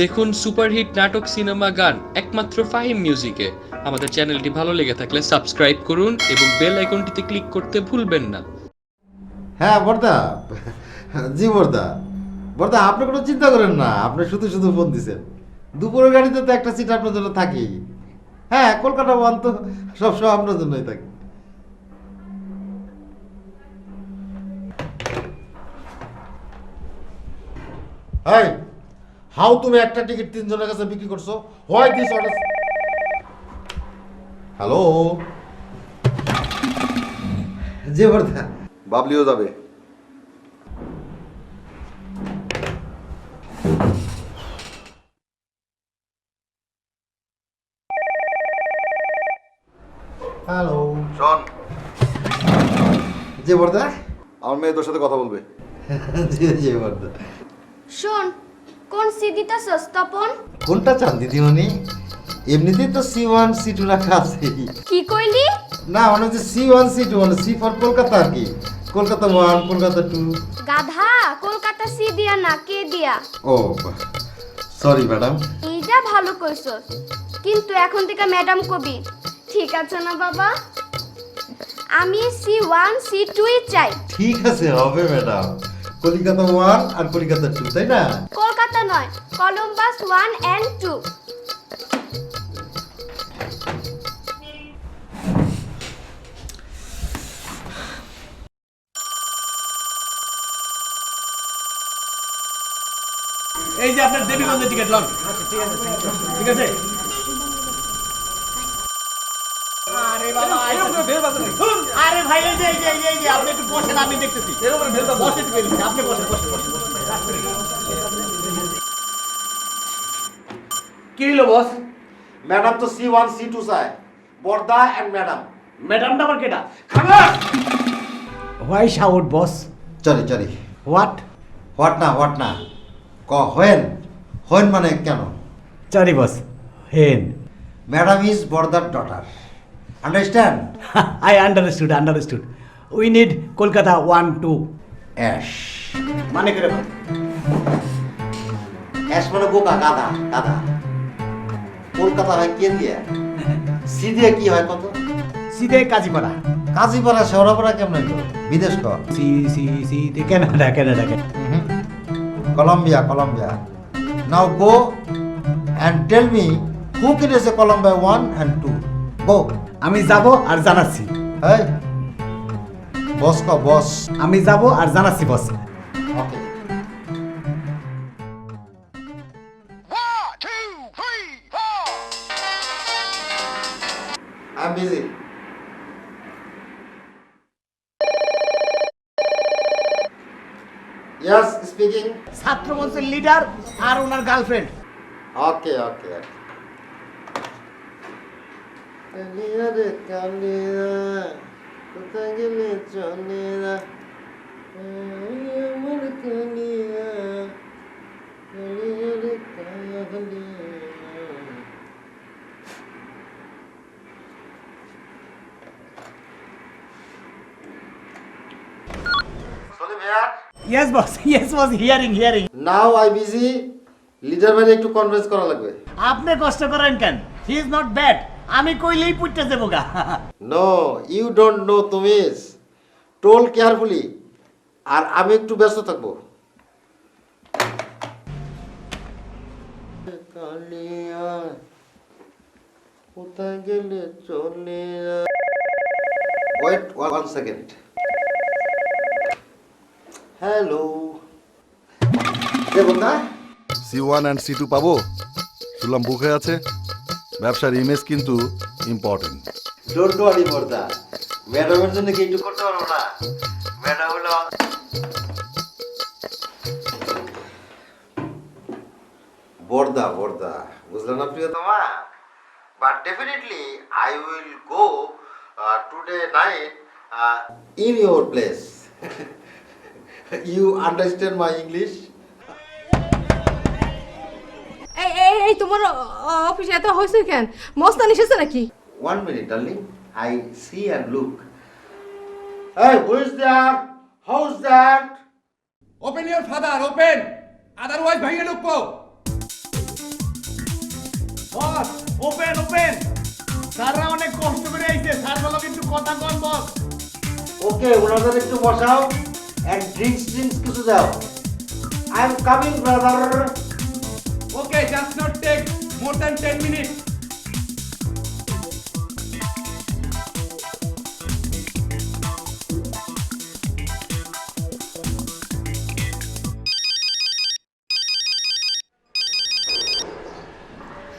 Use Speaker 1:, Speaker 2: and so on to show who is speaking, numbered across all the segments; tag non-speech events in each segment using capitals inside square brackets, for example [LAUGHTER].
Speaker 1: দেখুন সুপারহিট নাটক সিনেমা গান, একমাত্র ফাহিম মিউজিকে। আমাদের চ্যানেলটি ভালো লেগে থাকলে সাবস্ক্রাইব করুন এবং বেল আইকনটিতে ক্লিক করতে ভুলবেন না।
Speaker 2: হ্যাঁ বর্দা। জি, বর্দা। বর্দা, আপনি কোনো চিন্তা করেন না, আপনি শুধু শুধু ফোন দিছেন। দুপুরের গাড়িতে তো একটা সিট আপনার জন্য থাকেই। হ্যাঁ কলকাতা ওয়ান তো সবসময় আপনার জন্যই থাকে। হাই হাউ তুমি একটা টিকিট তিনজনের কাছে বিক্রি করছ? Why this order? হ্যালো? জি বর্দা
Speaker 3: বাবলিও যাবে।
Speaker 2: হ্যালো।
Speaker 3: শোন।
Speaker 2: জি বর্দা
Speaker 3: আমার মেয়ে তোর সাথে কথা বলবে। [LAUGHS]
Speaker 2: জি জি বর্দা
Speaker 4: শোন কোন সিডিটা সস্তাপন?
Speaker 2: কোনটা চান দিদিমণি এমনিতেই তো সি ওয়ান সি টু রাখা আছে।
Speaker 4: কি কইলি?
Speaker 2: না মানে হচ্ছে সি ওয়ান সি টু মানে সি ফর কলকাতা আর কি। কলকাতা ওয়ান কলকাতা টু
Speaker 4: গাধা কলকাতা সি দিয়া না কে দিয়া?
Speaker 2: ও সরি ম্যাডাম
Speaker 4: এইটা ভালো কইছস কিন্তু এখন থেকে ম্যাডাম কবি। ঠিক আছে না বাবা? আমি সি ওয়ান সি টুই চাই।
Speaker 2: ঠিক আছে হবে ম্যাডাম কলিকাতা ওয়ান আর কলিকাতা টু তাই না
Speaker 4: কলকাতা নয় কলম্বাস ওয়ান অ্যান্ড টু
Speaker 5: এই যে আপনার দেবীগঞ্জের টিকিট লন ঠিক আছে আরে বাবা, আরে ভাই এই যে এই যে, এই যে, আপনি একটু বসেন আমি দেখতেছি। বসেন একটু এদিকে, আপনি বসেন বসেন বসেন। বসেন কি হলো বস
Speaker 2: ম্যাডাম তো সি ওয়ান সি টু চায়। বর্দা অ্যান্ড ম্যাডাম
Speaker 5: ম্যাডামটা আবার কেটা
Speaker 6: boss?
Speaker 2: চলি চলি।
Speaker 6: What?
Speaker 2: হোয়াট না হোয়াট না। ক হোয়েন। হোয়েন মানে কেন?
Speaker 6: Sorry, boss. Hen.
Speaker 2: Madam is বর্দার daughter understand [LAUGHS]
Speaker 6: I understood, understood. We need Kolkata 1 2.
Speaker 2: অ্যাশ
Speaker 5: মানে করে।
Speaker 2: অ্যাশ মানে বোকা গাধা গাধা কলকাতা হয় কে দিয়ে সি দিয়ে কি হয় কত
Speaker 6: Side Kajipara.
Speaker 2: কাজীপাড়া শেওড়াপাড়া কেমন হইল? বিদেশ ক
Speaker 6: C, C, the Canada, Canada, Canada.
Speaker 2: Columbia Columbia now go and tell me who কেন এসে Columbia one and two go
Speaker 6: আমি যাব আর জানাচ্ছি
Speaker 2: এই বস ক বস
Speaker 6: আমি যাব আর জানাচ্ছি বস
Speaker 2: ওকে I'm busy. Yes, speaking.
Speaker 6: ছাত্র মঞ্চের লিডার আর ওনার গার্লফ্রেন্ড
Speaker 2: Okay, okay, okay. কালিয়া রে কালিয়া, কোথায় গেলে চলিয়া? আমার কালিয়া, কালিয়া রে কালিয়া।
Speaker 6: Yes boss yes boss hearing hearing
Speaker 2: now I busy leader ভাইরে একটু কনভিন্স করা লাগবে।
Speaker 6: আপনি কষ্ট করেন কেন? হি ইজ নট ব্যাড আমি কইলেই পুটতে দেবো গা।
Speaker 2: নো ইউ ডোন্ট নো তুমি টোল কেয়ারফুলি আর আমি একটু ব্যস্ত থাকব। কালিয়া কোথায় গেলে চলে ওয়েট ওয়ান সেকেন্ড হ্যালো দেখুন না?
Speaker 3: C one and C two পাবো? শুনলাম বুকে আছে। ব্যবসার ইমেজ কিন্তু ইম্পর্টেন্ট
Speaker 2: ডোন্ট ওয়ারি বর্দা ম্যাডামের জন্য কি একটু করতে পারব না? ম্যাডাম হলো বর্দা বর্দা। বুঝলেন না প্রিয়তমা but definitely I will go today night in your place you understand my English
Speaker 7: এই এই এই তোমার অফিসে এত হয়েছে কেন? মস্তান এসেছে নাকি?
Speaker 2: One minute, darling. I see and look. Hey, who is there? How's that?
Speaker 8: Open your father open otherwise ভাইয়া ঢুকবো
Speaker 6: বস ওপেন ওপেন স্যাররা অনেক কষ্ট করে আইছে। স্যার বলো কিন্তু কথা কন বস।
Speaker 2: ওকে ওনাদের একটু বসাও। এন্ড ড্রিঙ্কস ড্রিঙ্কস কিছু দাও। I am coming brother
Speaker 1: okay just not take more than ten minute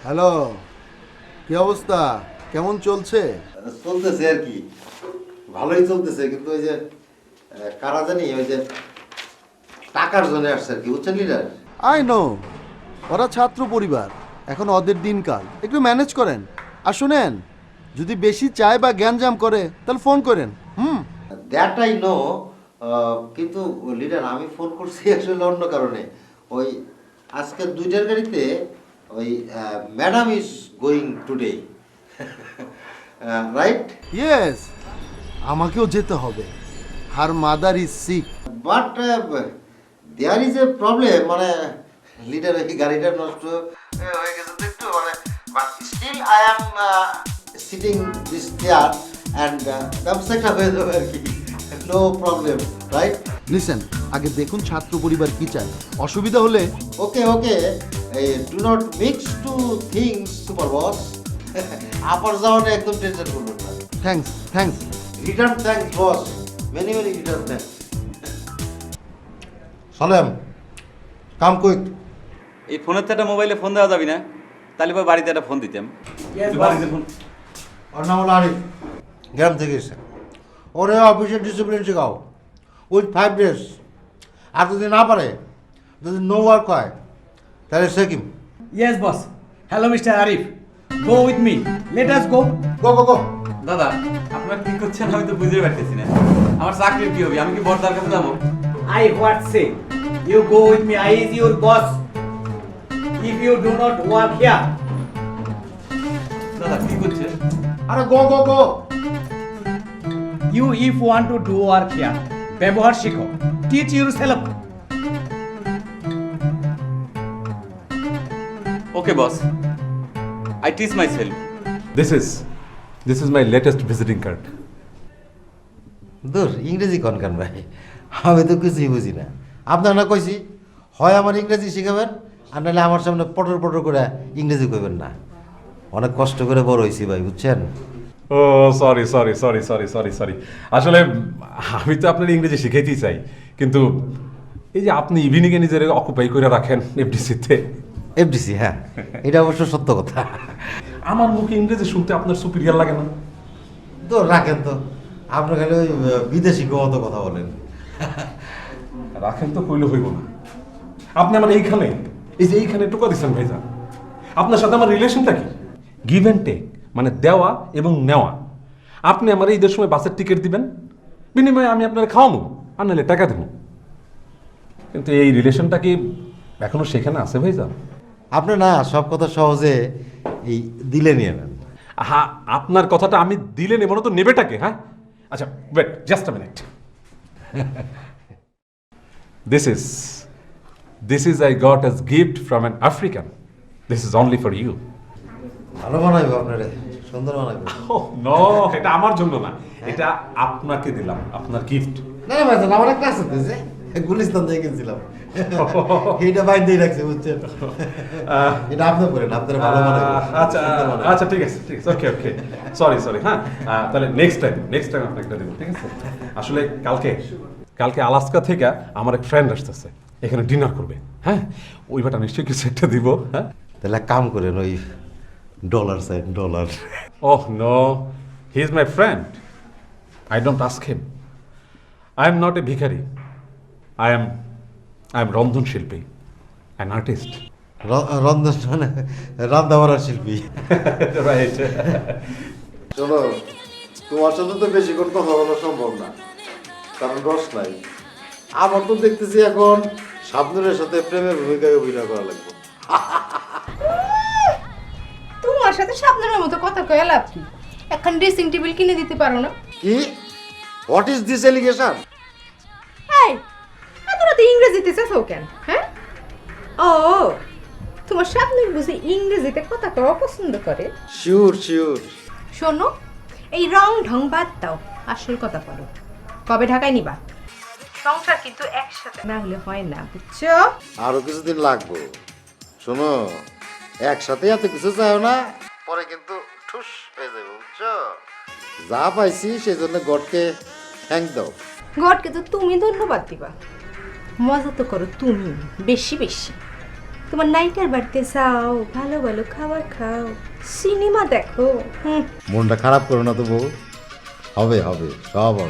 Speaker 3: hello কি অবস্থা? কেমন চলছে?
Speaker 2: চলতেছে আর কি। ভালোই চলতেছে কিন্তু ওই যে কারা জানি ওই যে টাকার জন্য আসছে আর কি বুঝছেন লিডার
Speaker 3: আই নো ওরা ছাত্র পরিবার এখন ওদের দিনকাল। একটু ম্যানেজ করেন। আর শুনেন যদি বেশি চায় বা জ্ঞানজাম করে তাহলে ফোন করেন। হুম?
Speaker 2: দ্যাট আই নো কিন্তু লিডার আমি ফোন করছি [LAUGHS] আসলে অন্য কারণে। ওই আজকে দুইটার গাড়িতে ওই madam is going today right
Speaker 3: yes আমাকেও যেতে হবে। Her mother is sick
Speaker 2: but there is a problem মানে লিডার এই গাড়িটা নষ্ট? হয়ে গেছে তো একটু মানে but still I am sitting this chair and ব্যবসাটা হয়ে যাবে আর কি নো প্রবলেম রাইট
Speaker 3: লিসেন আগে দেখুন ছাত্র পরিবার কি চায়। অসুবিধা হলে
Speaker 2: okay okay do not mix two things super boss আপার যাওয়াটা একদম টেনশন করবেন না।
Speaker 3: Thanks thanks
Speaker 2: return thanks boss many many return thanks Salem come quick
Speaker 8: এই ফোনের তো একটা মোবাইলে ফোন দেওয়া যাবে না। তাহলে পরে বাড়িতে একটা ফোন দিতাম। বাড়িতে ফোন
Speaker 2: ওর নাম হলো আরিফ। গ্রাম থেকে এসে। ওরে অফিসের ডিসিপ্লিন শেখাও। উইথ ফাইভ ডেজ আর যদি না পারে যদি নো ওয়ার্ক হয় তাহলে সেকিম
Speaker 6: yes boss hello mister Arif go with me let us go
Speaker 2: go go go
Speaker 8: দাদা আপনারা কি করছেন আমি তো বুঝতে পারতেছি না। আমার চাকরির কি হবে? আমি কি বর্দার কাছে যাব?
Speaker 6: I what say? You go with me. I is your boss. If you do not work here,
Speaker 8: দাদা কি করছে
Speaker 2: আরে go go go
Speaker 6: you if want to do work here, ব্যবহার শিখো teach yourself.
Speaker 8: Okay boss I teach my self
Speaker 9: This is this is my latest visiting card.
Speaker 2: দূর ইংরেজি কন কান ভাই আমি তো কিছুই বুঝি না আপনার না কইছি হয় আমার ইংরেজি শিখাবেন আর নাহলে আমার সামনে পটর পটর করে ইংরেজি কইবেন না। অনেক কষ্ট করে বড় হয়েছি ভাই বুঝছেন?
Speaker 9: ও sorry sorry sorry sorry sorry sorry আসলে আমি তো আপনার ইংরেজি শিখাইতেই চাই কিন্তু এই যে আপনি ইভিনিংয়ে নিজের অকুপাই করে রাখেন এফডিসিতে।
Speaker 2: এফডিসি হ্যাঁ। এটা অবশ্য সত্য কথা।
Speaker 9: আমার মুখে ইংরেজি শুনতে আপনার সুপিরিয়ার লাগে না?
Speaker 2: তো রাখেন তো। আপনি খালি ওই বিদেশি গত কথা বলেন।
Speaker 9: রাখেন তো কইলে হইব না। আপনি আমার এইখানে এই যে এইখানে টোকা দিচ্ছেন ভাইজান। আপনার সাথে আমার রিলেশনটা কি? গিভ অ্যান্ড টেক মানে দেওয়া এবং নেওয়া। আপনি আমার ঈদের সময় বাসের টিকিট দিবেন বিনিময়ে আমি আপনার খাওয়াবো আর নাহলে টাকা দেবো। কিন্তু এই রিলেশনটা কি এখনও সেখানে আছে ভাইজান?
Speaker 2: আপনি না সব কথা সহজে এই দিলে নিয়ে নেন।
Speaker 9: হা আপনার কথাটা আমি দিলে নেব না তো নেবেটাকে হ্যাঁ? আচ্ছা wait just a minute this is this is I got as gift from an African this is only for you
Speaker 2: ভালো বানাইবো আপনারে সুন্দর বানাইবো। [LAUGHS]
Speaker 9: নো এটা আমার জন্য না। এটা আপনাকে দিলাম আপনার গিফট
Speaker 2: না না ভাই আমার একটা আছে তো যে গুলিস্তান থেকে কিনছিলাম। [LAUGHS] এইটা বাইন্দেই রাখছে বুঝছেন? এটা আপনি করেন আপনার ভালো বানাইবো
Speaker 9: আচ্ছা আচ্ছা ঠিক আছে ঠিক আছে ওকে ওকে সরি সরি হ্যাঁ তাহলে নেক্সট টাইম নেক্সট টাইম আপনাকে দেবো ঠিক আছে? আসলে কালকে কালকে আলাস্কা থেকে আমার এক ফ্রেন্ড আসতেছে। এখানে ডিনার করবে হ্যাঁ ওই বাটা নিশ্চয়ই কিছু একটা দিব হ্যাঁ
Speaker 2: তাহলে কাম করেন ওই dollar side dollar
Speaker 9: Oh no, he is my friend. I don't ask him. I am not a bhikari. I am I am Randhan Shilpi, an artist
Speaker 2: রন্ধন মানে রান্না বাড়ার শিল্পী
Speaker 9: right.
Speaker 3: চলো তোমার সাথে তো বেশিক্ষণ কথা বলা সম্ভব না কারণ রস নাই
Speaker 2: আমার তো দেখতেছি এখন শাবনুরের সাথে প্রেমের ভূমিকায় অভিনয় করা লাগবে।
Speaker 7: তোমার সাথে সাবধানের মতো কথা কয়ে লাভ কি? এখন ড্রেসিং টেবিল কিনে দিতে পারো না।
Speaker 2: কি? হোয়াট ইজ দিস এলিগেশন
Speaker 7: এই এত তো ইংরেজিতে চেঁচাও কেন হ্যাঁ? ও তোমার স্বপ্নের বুঝি ইংরেজিতে কথা কওয়া পছন্দ করে?
Speaker 2: শিওর শিওর
Speaker 7: শোনো এই রং ঢং বাদ দাও আসল কথা বলো। কবে ঢাকায় নিবা? সংসার কিন্তু একসাথে। না হলে হয় না বুঝছ?
Speaker 2: আরও কিছুদিন লাগবে। শোনো একসাথে এত কিছু চাও না পরে কিন্তু ঠুস হয়ে যাবে বুঝছ? যা পাইছি সেই জন্য গডকে থ্যাংক দাও।
Speaker 7: গডকে তো তুমি ধন্যবাদ দিবা। মজা তো করো তুমি বেশি বেশি। তোমার নাইটার বাড়িতে যাও ভালো ভালো খাবার খাও সিনেমা দেখো
Speaker 2: মনটা খারাপ করো না তো বউ। হবে হবে সব হবে।